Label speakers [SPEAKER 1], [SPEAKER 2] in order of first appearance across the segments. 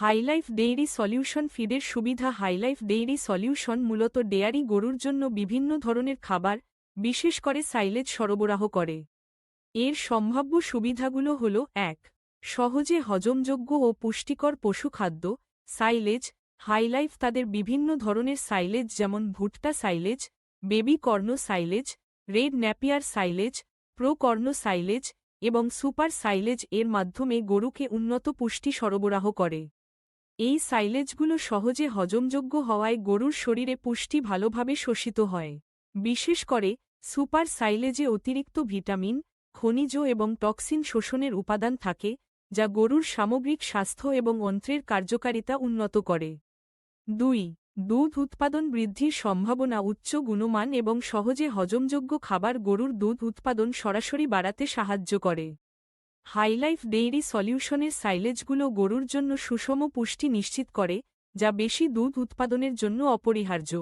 [SPEAKER 1] HiLife dairy solution ফিডের সুবিধা Hilife dairy solution মূলত ডেয়ারি গরুর জন্য বিভিন্ন ধরনের খাবার, বিশেষ করে সাইলেজ সরবরাহ করে। এর সম্ভাব্য সুবিধাগুলো হল, এক, সহজে হজমযোগ্য ও পুষ্টিকর পশুখাদ্য সাইলেজ, হাইলাইফ তাদের বিভিন্ন ধরনের সাইলেজ যেমন ভুট্টা silage, baby corn silage, red napier silage, pro corn silage এবং সুপার সাইলেজ এর মাধ্যমে গরুকে উন্নত পুষ্টি সরবরাহ করে। এই সাইলেজগুলো সহজে হজমযোগ্য হওয়ায় গরুর শরীরে পুষ্টি ভালোভাবে শোষিত হয়। বিশেষ করে, সুপার সাইলেজে অতিরিক্ত ভিটামিন, খনিজ এবং টক্সিন শোষণের উপাদান থাকে, যা গরুর সামগ্রিক স্বাস্থ্য এবং অন্ত্রের কার্যকারিতা উন্নত করে। দুই, দুধ উৎপাদন বৃদ্ধির সম্ভাবনা উচ্চ গুণমান এবং সহজে হজমযোগ্য খাবার গরুর দুধ উৎপাদন সরাসরি বাড়াতে সাহায্য করে। হাইলাইফ ডেইরি সলিউশনের সাইলেজগুলো গরুর জন্য সুষম পুষ্টি নিশ্চিত করে, যা বেশি দুধ উৎপাদনের জন্য অপরিহার্য।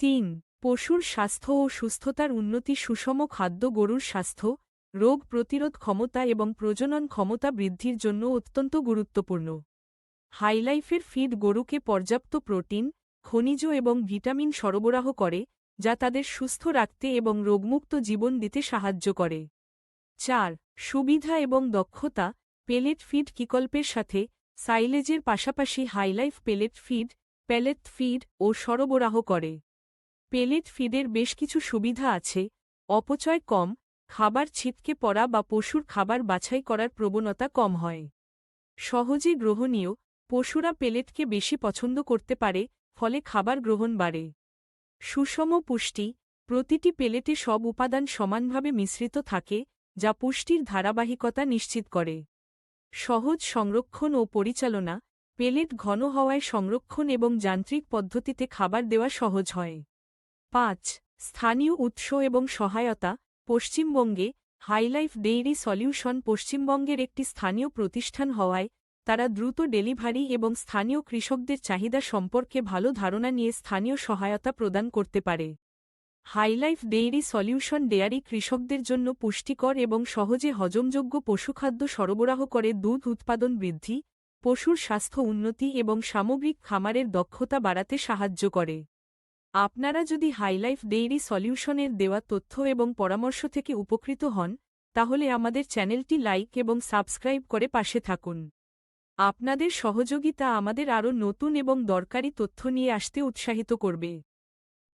[SPEAKER 1] তিন, পশুর স্বাস্থ্য ও সুস্থতার উন্নতি সুষম খাদ্য গরুর স্বাস্থ্য, রোগ প্রতিরোধ ক্ষমতা এবং প্রজনন ক্ষমতা বৃদ্ধির জন্য অত্যন্ত গুরুত্বপূর্ণ। হাইলাইফের ফিড গরুকে পর্যাপ্ত প্রোটিন, খনিজ এবং ভিটামিন সরবরাহ করে, যা তাদের সুস্থ রাখতে এবং রোগমুক্ত জীবন দিতে সাহায্য করে। চার, সুবিধা এবং দক্ষতা পেলেট ফিড কিকল্পের সাথে সাইলেজের পাশাপাশি Hilife pellet feed pellet feed ও সরবরাহ করে। পেলেট ফিডের বেশ কিছু সুবিধা আছে, অপচয় কম, খাবার ছিটকে পড়া বা পশুর খাবার বাছাই করার প্রবণতা কম হয়। সহজে গ্রহণীয়, পশুরা পেলেটকে বেশি পছন্দ করতে পারে, ফলে খাবার গ্রহণ বাড়ে। সুষম পুষ্টি, প্রতিটি পেলেটে সব উপাদান সমানভাবে মিশ্রিত থাকে যা পুষ্টির ধারাবাহিকতা নিশ্চিত করে। সহজ সংরক্ষণ ও পরিচালনা, পেলেট ঘন হওয়ায় সংরক্ষণ এবং যান্ত্রিক পদ্ধতিতে খাবার দেওয়া সহজ হয়। পাঁচ, স্থানীয় উৎস এবং সহায়তা, পশ্চিমবঙ্গে হাইলাইফ ডেইরি সলিউশন পশ্চিমবঙ্গের একটি স্থানীয় প্রতিষ্ঠান হওয়ায় তারা দ্রুত ডেলিভারি এবং স্থানীয় কৃষকদের চাহিদা সম্পর্কে ভালো ধারণা নিয়ে স্থানীয় সহায়তা প্রদান করতে পারে। হাইলাইফ ডেইরি সলিউশন ডেয়ারি কৃষকদের জন্য পুষ্টিকর এবং সহজে হজমযোগ্য পশুখাদ্য সরবরাহ করে দুধ উৎপাদন বৃদ্ধি, পশুর স্বাস্থ্য উন্নতি এবং সামগ্রিক খামারের দক্ষতা বাড়াতে সাহায্য করে। আপনারা যদি হাইলাইফ ডেইরি সলিউশনের দেওয়া তথ্য এবং পরামর্শ থেকে উপকৃত হন, তাহলে আমাদের চ্যানেলটি লাইক এবং সাবস্ক্রাইব করে পাশে থাকুন। আপনাদের সহযোগিতা আমাদের আরও নতুন এবং দরকারি তথ্য নিয়ে আসতে উৎসাহিত করবে।